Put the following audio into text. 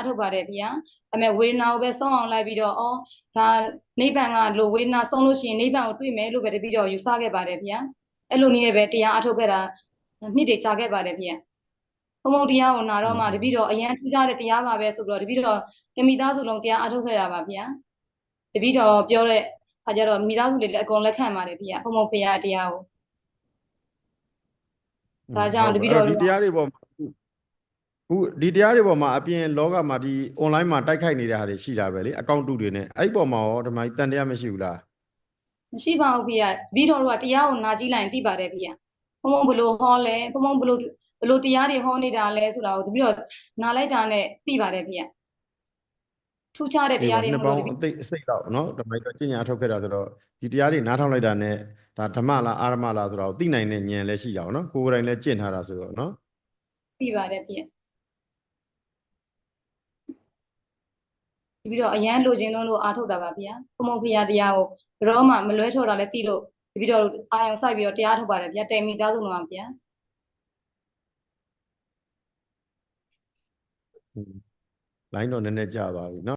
အထုတ်ပါတယ်ဗျာအမေဝေဒနာကိုပဲဆုံးအောင်လိုက်ပြီးတော့အော်ဒါနိဗ္ဗာန်ကလို့ဝေဒနာဆုံးလို့ရှိရင်နိဗ္ဗာန်ကိုတွေ့မယ်လို့ပဲတပည့်တော်ယူဆခဲ့ပါတယ်ဗျာအဲ့လိုနည်းနဲ့ပဲတရားအထုတ်ခဲ့တာနှစ်တည်ကြာခဲ့ပါတယ်ဗျာဘုံဘုံတရားကိုနာတော့မှတပည့်တော်အရန်ထူးခြားတဲ့တရားပါပဲဆိုတော့တပည့်တော်တမိသားစုလုံးတရားအထုတ်ခဲ့တာပါဗျာတပည့်တော်ပြောတဲ့ခါကျတော့မိသားစုလေးလည်းအကုန်လက်ခံပါတယ်ဗျာဘုံဘုံဖရာတရားကိုဒါကြောင့်တပည့်တော်ဒီတရားတွေပေါ်မှာ ခုဒီတရားတွေပေါ်မှာအပြင်လောကမှာဒီ online မှာတိုက်ခိုက်နေတဲ့ဟာတွေရှိတာပဲလေအကောင့်တုတွေနဲ့အဲ့ဒီပေါ်မှာရောဒီမှာတန်တရားမရှိဘူးလားမရှိပါဘူးဖေ။တပည့်တော်တို့ကတရားကိုနာကြည့်လိုက်ရင်သိပါတယ်ဖေ။ဘုံဘုံဘလို့ဟောလဲဘုံဘုံဘလို့ဘလို့တရားတွေဟောနေတာလဲဆိုတာကိုတပည့်တော်နားလိုက်တာနဲ့သိပါတယ်ဖေ။ထူးခြားတဲ့တရားတွေဒီမပေါလို့င်းတပည့်အသိအစိတ်တော့နော်ဓမ္မတော့ကျင့်ညာထုတ်ခဲ့တာဆိုတော့ဒီတရားတွေနားထောင်လိုက်တာနဲ့ဒါဓမ္မလားအာရမလားဆိုတော့သိနိုင်တဲ့ဉာဏ်လည်းရှိကြအောင်နော်ကိုယ်ကိုယ်တိုင်လည်းကျင့်ထားတာဆိုတော့နော်သိပါတယ်ဖေ။တ ပည့်တော်အရန်လိုချင်လုံးလို့အားထုတ်တာပါဖေ။ဘုံဘုံဖေတရားကိုဘယ်တော့မှမလွဲချော်တာလည်းသိလို့တပည့်တော်တို့အာယုံစိုက်ပြီးတော့တရားထုတ်ပါတယ်ဖေ။တိမ်မိသားစုလုံးပါဖေ။လိုင်းတော့နည်းနည်းကြာသွားပြီနော်